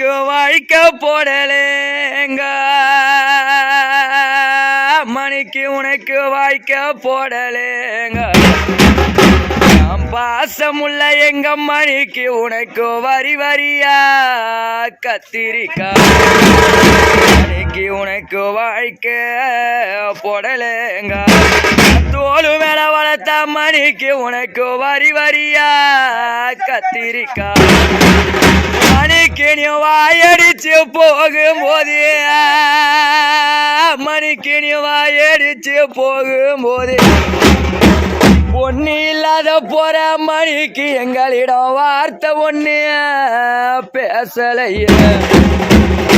உனக்கு வாழ்க்க போடலேங்க. மணிக்கு உனக்கு வாழ்க்க போடலேங்க. பாசமுள்ள எங்க மணிக்கு உனக்கு வரி வரியா? கத்திரிக்கா. மணிக்கு உனக்கு வாழ்க்கை பொடலேங்க. தோலு மேல வளர்த்த மணிக்கு உனக்கு வரி வரியா கத்திரிக்கா. மணிக்கு நீ வாயடிச்சு போகும்போது மணிக்கு நீ வாயடிச்சு போகும்போது. பொண்ணு இல்லாத போற மணிக்கு எங்களிடம் வார்த்தை ஒண்ணு பேசலையே.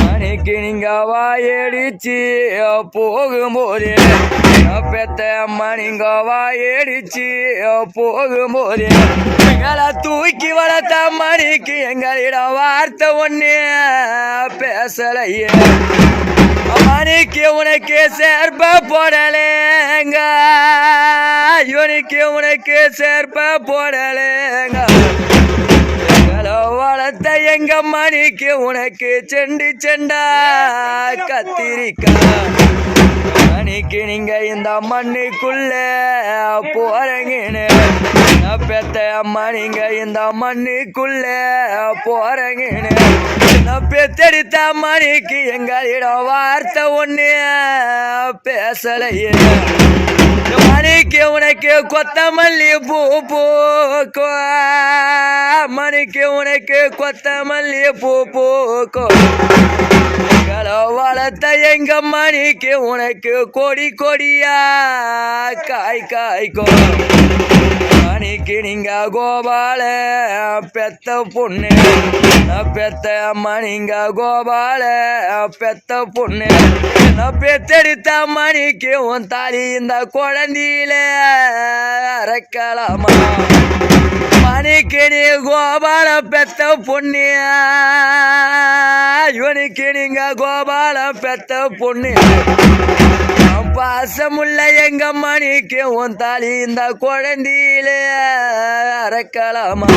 மணிக்கு நீங்க வாயடிச்சு போகும்போது பெத்த மணிங்க வாயடிச்சு போகும்போது எங்களை தூக்கி வளர்த்த மணிக்கு எங்களிடம் வார்த்தை ஒண்ணு பேசலையே. மணிக்கு உனக்கு சேர்ப்ப போடலேங்க. இவனுக்கு உனக்கு சேர்ப்ப போடலேங்க. வளர்த்த எங்க மணிக்கு உனக்கு செண்டு செண்டா கத்திரிக்கா மணிக்கு நீங்க இந்த மண்ணுக்குள்ள போறீங்கன்னு. பெத்த அம்மா நீங்க இந்த மண்ணுக்குள்ள போறீங்கன்னு. பெத்தெடுத்த மணிக்கு எங்களிடம் வார்த்தை ஒண்ணு பேசலையே. மணிக்கு உனக்கு கொத்தமல்லி பூ பூக்கோ. மணிக்கு உனக்கு கொத்தமல்லி பூ பூக்கோ. வளர்த்த எங்க மணிக்கு உனக்கு கொடி கொடியா. காய் காய்க்கோ. மணிக்கு நீங்க கோபால பெத்த பொண்ணு. நான் பெத்த மணிங்க கோபால பெத்த பொண்ணு. பெத்தெடுத்த மணிக்கு உன் தாலி இந்த குழந்தையில. அரைக்கலாமா? மணிக்கு கோபால பெத்த பொண்ணு. இவனுக்கு கோபால பெத்த பொண்ணு. பாசமுள்ள எங்க மணிக்கு உன் தாலி இந்த குழந்தையில அரைக்கலாமா?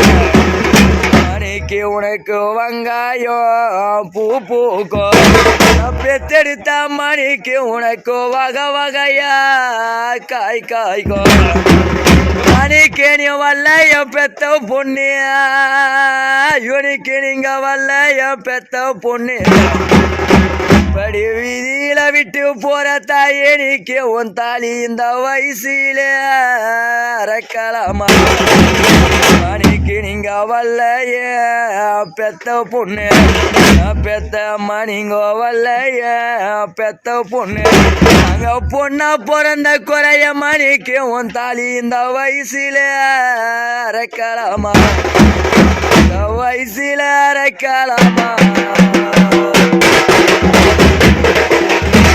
மணிக்கு உனக்கு வங்காயம் பூ பூக்கோ பெத்தெடுத்த மணிக்கு உனக்கு வகை வகையா காய் காய்க்கோ மணிக்கு நீ வல்ல என் பெத்த பொண்ணியா யுனிக்கு நீங்க வல்ல என் பெத்த பொண்ணு. படி வீதியில விட்டு போற தாயே நீக்கே உன் தாலி இந்த வயசுல அறக்கலாமா. மணிக்கு நீங்க வல்லைய பெத்த பொண்ணு. பெத்த அம்மா நீங்க வல்லைய பெத்த பொண்ணு. நாங்க பொண்ணா பிறந்த குறைய மணிக்கு உன் தாலி இந்த வயசுல அரைக்கலாமா? இந்த வயசுல அரைக்கலாமா?